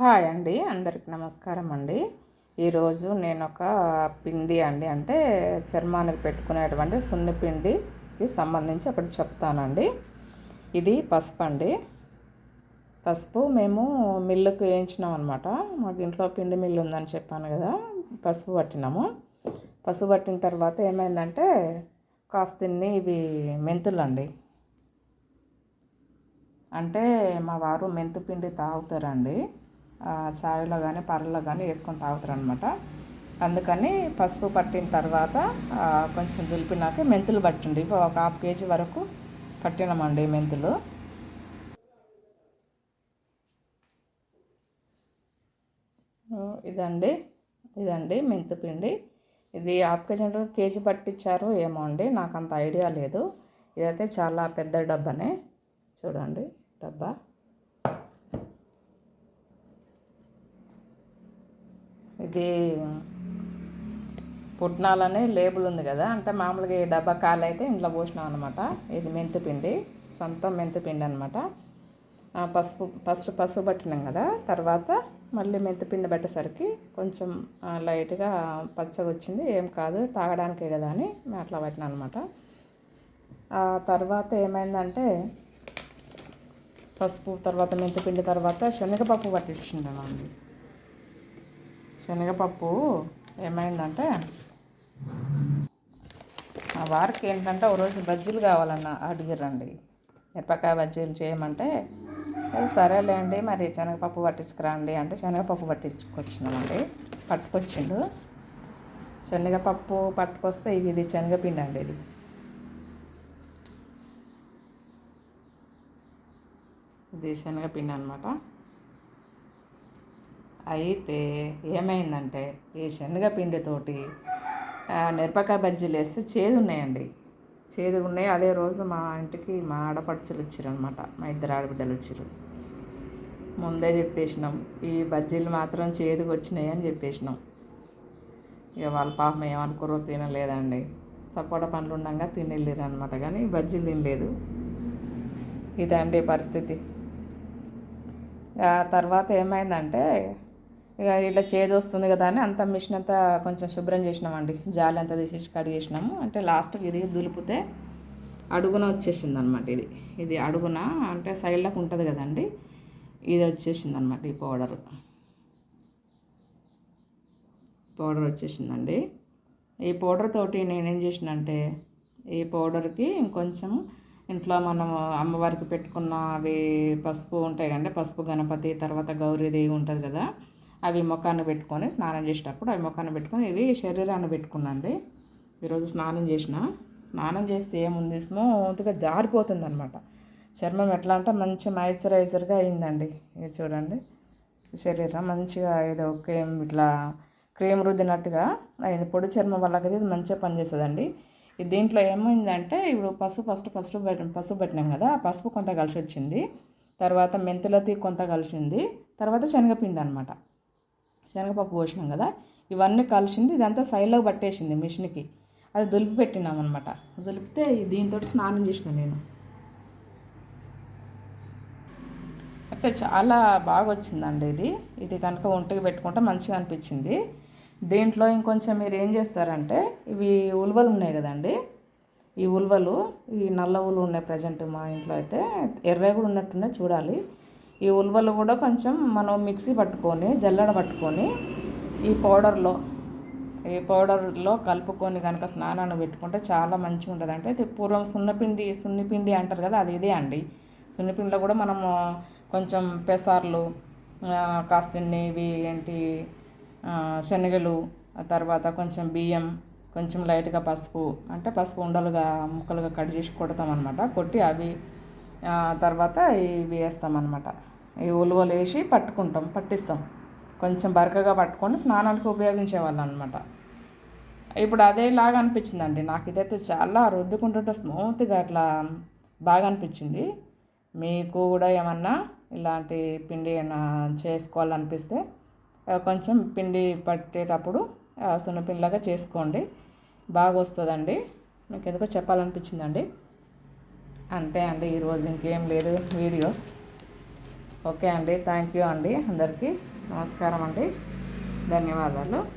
Hi అండి అందరికి నమస్కారం అండి. ఈరోజు నేను ఒక పిండి అండి అంటే చర్మానికి పెట్టుకునేటువంటి సున్ని పిండికి సంబంధించి ఒకటి చెప్తానండి. ఇది పసుపు అండి. పసుపు మేము మిల్లుకు వేయించినాం అనమాట మాకు ఇంట్లో పిండి మిల్లు ఉందని చెప్పాను కదా పసుపు పట్టినాము. పసుపు పట్టిన తర్వాత ఏమైందంటే కాస్తిన్ని ఇవి మెంతులు అండి అంటే మా వారు మెంతు పిండి తాగుతారండి. చాయ్లో కానీ పర్రలో కానీ వేసుకొని తాగుతారు అనమాట అందుకని పసుపు పట్టిన తర్వాత కొంచెం దులిపినాక మెంతులు పట్టండి. ఒక హాఫ్ కేజీ వరకు పట్టినామండి మెంతులు. ఇదండి. ఇదండి మెంతు పిండి. ఇది హాఫ్ కేజీ అంటే కేజీ పట్టించారు ఏమో అండి. నాకు అంత ఐడియా లేదు. ఇదైతే చాలా పెద్ద డబ్బానే. చూడండి డబ్బా. ఇది పుట్నాలనే లేబుల్ ఉంది కదా. అంటే మామూలుగా ఈ డబ్బా కాలు అయితే ఇంట్లో పోసినాం అనమాట ఇది మెంతిపిండి సొంతం మెంతిపిండి అనమాట పసుపు ఫస్ట్ పసుపు పట్టినాం కదా. తర్వాత మళ్ళీ మెంతిపిండి పెట్టేసరికి కొంచెం లైట్గా పచ్చగా వచ్చింది. ఏం కాదు తాగడానికే కదా అని మేము అట్లా పట్టినాం అనమాట ఆ తర్వాత ఏమైందంటే పసుపు తర్వాత మెంతిపిండి తర్వాత శనగపప్పు పట్టించిండానండి శనగపప్పు ఏమైందంటే మా వారికి ఏంటంటే ఒక రోజు బజ్జీలు కావాలన్న అడిగిరండి మిరపకాయ బజ్జీలు చేయమంటే సరేలేండి మరి శనగపప్పు పట్టించుకురండి అంటే శనగపప్పు పట్టించుకొచ్చినామండి. పట్టుకొచ్చిండు. శనగపప్పు పట్టుకొస్తే ఇది శనగపిండి అండి ఇది. ఇది శనగపిండి అనమాట అయితే ఏమైందంటే ఈ శనగపిండితోటి ఆ, మిరపకాయ బజ్జీలు వేస్తే చేదు ఉన్నాయండి. చేదు ఉన్నాయి. అదే రోజు మా ఇంటికి మా ఆడపడుచులు అనమాట మా ఇద్దరు ఆడబిడ్డలు వచ్చారు. ముందే చెప్పేసినాం ఈ బజ్జీలు మాత్రం చేదుకు వచ్చినాయి అని చెప్పేసినాం. ఇక వాళ్ళ పాపం ఏమనుకోరో తినలేదండి. సపోటా పండ్లు ఉండగా తినలేరు అనమాట కానీ బజ్జీలు తినలేదు. ఇదండి పరిస్థితి. ఆ తర్వాత ఏమైందంటే ఇక ఇట్లా చేదు వస్తుంది కదా అని అంత మిషన్ అంతా కొంచెం శుభ్రం చేసినామండి. జాలి అంతా తీసేసి కడిగేసినాము అంటే లాస్ట్కి ఇది దులిపితే అడుగున వచ్చేసింది అనమాట ఇది. ఇది అడుగున అంటే సైడ్లకు ఉంటుంది కదండి. ఇది వచ్చేసింది అనమాట ఈ పౌడర్ పౌడర్ వచ్చేసిందండి. ఈ పౌడర్ తోటి నేనేం చేసినంటే ఈ పౌడర్కి ఇంకొంచెం ఇంట్లో మనం అమ్మవారికి పెట్టుకున్న అవి పసుపు ఉంటాయి కండి పసుపు గణపతి తర్వాత గౌరీదేవి ఉంటుంది కదా. అవి ముఖాన్ని పెట్టుకొని స్నానం చేసేటప్పుడు అవి ముఖాన్ని పెట్టుకొని ఇది శరీరాన్ని పెట్టుకున్నాండి ఈరోజు స్నానం చేసిన స్నానం చేస్తే ఏముంది? స్మూత్గా జారిపోతుంది అనమాట చర్మం ఎట్లా అంటే మంచి మాయిశ్చరైజర్గా అయిందండి. ఇది చూడండి. శరీరం మంచిగా ఏదో ఒకే ఇట్లా క్రీమ్ రుద్దినట్టుగా అయింది. పొడి చర్మం వల్లకైతే ఇది మంచిగా పనిచేస్తుందండి. ఇది దీంట్లో ఏమైందంటే ఇప్పుడు పసుపు ఫస్ట్ పసుపు పసుపు పెట్టినాం కదా ఆ పసుపు కొంత కలిసి వచ్చింది తర్వాత మెంతులతి కొంత కలిసింది. తర్వాత శనగపిండి అనమాట శనగపప్పు పోసినాం కదా ఇవన్నీ కలిసింది ఇదంతా సైడ్లో పట్టేసింది మిషన్కి. అది దులిపి పెట్టినాం అనమాట దులిపితే దీంతో స్నానం చేసిన నేను. అయితే చాలా బాగా వచ్చిందండి ఇది. ఇది కనుక ఒంటికి పెట్టుకుంటే మంచిగా అనిపించింది. దీంట్లో ఇంకొంచెం మీరు ఏం చేస్తారంటే ఇవి ఉలువలు ఉన్నాయి కదండి ఈ ఉలువలు ఈ నల్ల ఉలు ఉన్నాయి ప్రజెంట్ మా ఇంట్లో అయితే ఎర్రవి కూడా ఉన్నట్టున్నాయి చూడాలి. ఈ ఉల్వలు కూడా కొంచెం మనం మిక్సీ పట్టుకొని జల్లడ పట్టుకొని ఈ పౌడర్లో ఈ పౌడర్లో కలుపుకొని కనుక స్నానాన్ని పెట్టుకుంటే చాలా మంచిగా ఉంటుంది. అంటే పూర్వం సున్నపిండి సున్నిపిండి అంటారు కదా అది ఇదే అండి. సున్నిపిండిలో కూడా మనము కొంచెం పెసార్లు కాస్తిన్ని ఇవి ఏంటి శనగలు తర్వాత కొంచెం బియ్యం కొంచెం లైట్గా పసుపు అంటే పసుపు ఉండలుగా ముక్కలుగా కట్ చేసి కొడతాం అనమాట కొట్టి అవి తర్వాత ఇవి వేస్తామన్నమాట. ఈ ఉలువలు వేసి పట్టుకుంటాం పట్టిస్తాం. కొంచెం బరకగా పట్టుకొని స్నానానికి ఉపయోగించేవాళ్ళం అనమాట ఇప్పుడు అదేలాగా అనిపించిందండి. నాకు ఇదైతే చాలా రుద్దుకుంటుంటే స్మూత్గా అట్లా బాగా అనిపించింది. మీకు కూడా ఏమన్నా ఇలాంటి పిండి ఏమైనా చేసుకోవాలనిపిస్తే కొంచెం పిండి పట్టేటప్పుడు సున్నపిల్లగా సున్నపిండిలాగా చేసుకోండి. బాగా వస్తుందండి మీకు ఎందుకో చెప్పాలనిపించిందండి. అంతే అండి ఈరోజు ఇంకేం లేదు వీడియో. ఓకే అండి థ్యాంక్ యూ అండి అందరికీ. నమస్కారం అండి. ధన్యవాదాలు.